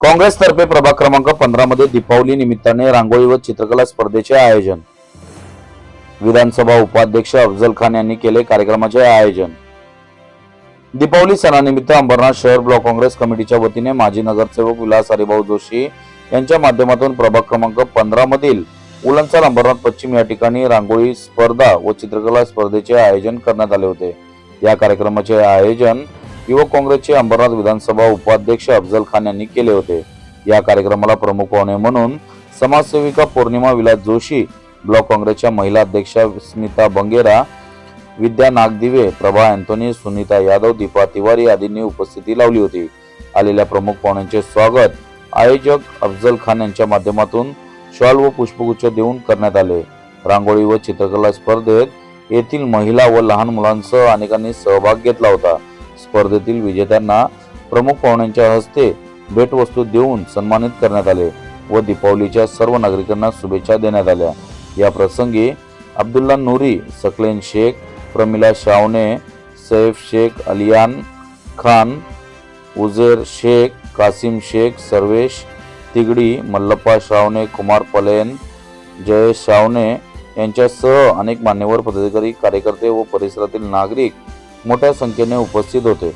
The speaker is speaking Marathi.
काँग्रेसतर्फे प्रभाग क्रमांक पंधरामध्ये दीपावली निमित्ताने रांगोळी व चित्रकला स्पर्धेचे आयोजन. विधानसभा उपाध्यक्ष अफजल खान यांनी केले कार्यक्रमाचे आयोजन. दीपावली सणानिमित्त अंबरनाथ शहर ब्लॉक काँग्रेस कमिटीच्या वतीने माजी नगरसेवक विलास हरिभाऊ जोशी यांच्या माध्यमातून प्रभाग क्रमांक पंधरा मधील उलनसाल अंबरनाथ पश्चिम या ठिकाणी रांगोळी स्पर्धा व चित्रकला स्पर्धेचे आयोजन करण्यात आले होते. या कार्यक्रमाचे आयोजन युवक काँग्रेसचे अंबरनाथ विधानसभा उपाध्यक्ष अफजल खान यांनी केले होते. या कार्यक्रमाला प्रमुख पाहुणे म्हणून समाजसेविका पौर्णिमा विलास जोशी ब्लॉक काँग्रेसच्या महिला अध्यक्षा स्मिता बंगेरा विद्या नागदिवे प्रभा अँथोनी सुनीता यादव दीपा तिवारी आदींनी उपस्थिती लावली होती. आलेल्या प्रमुख पाहुण्यांचे स्वागत आयोजक अफजल खान यांच्या माध्यमातून शॉल व पुष्पगुच्छ देऊन करण्यात आले. रांगोळी व चित्रकला स्पर्धेत येथील महिला व लहान मुलांसह अनेकांनी सहभाग घेतला होता. स्पर्धेतील विजेत्यांना प्रमुख पाहुण्यांच्या हस्ते भेटवस्तू देऊन सन्मानित करण्यात आले व दीपावलीच्या सर्व नागरिकांना शुभेच्छा देण्यात आल्या. या प्रसंगी अब्दुल्ला नूरी सकलेन शेख प्रमिला शावने सैफ शेख अलियान खान उजेर शेख कासिम शेख सर्वेश तिगडी मल्लप्पा शावने कुमार पलेन जयेश शावने यांच्यासह अनेक मान्यवर पदाधिकारी कार्यकर्ते व परिसरातील नागरिक मोठ्या संख्येने उपस्थित होते.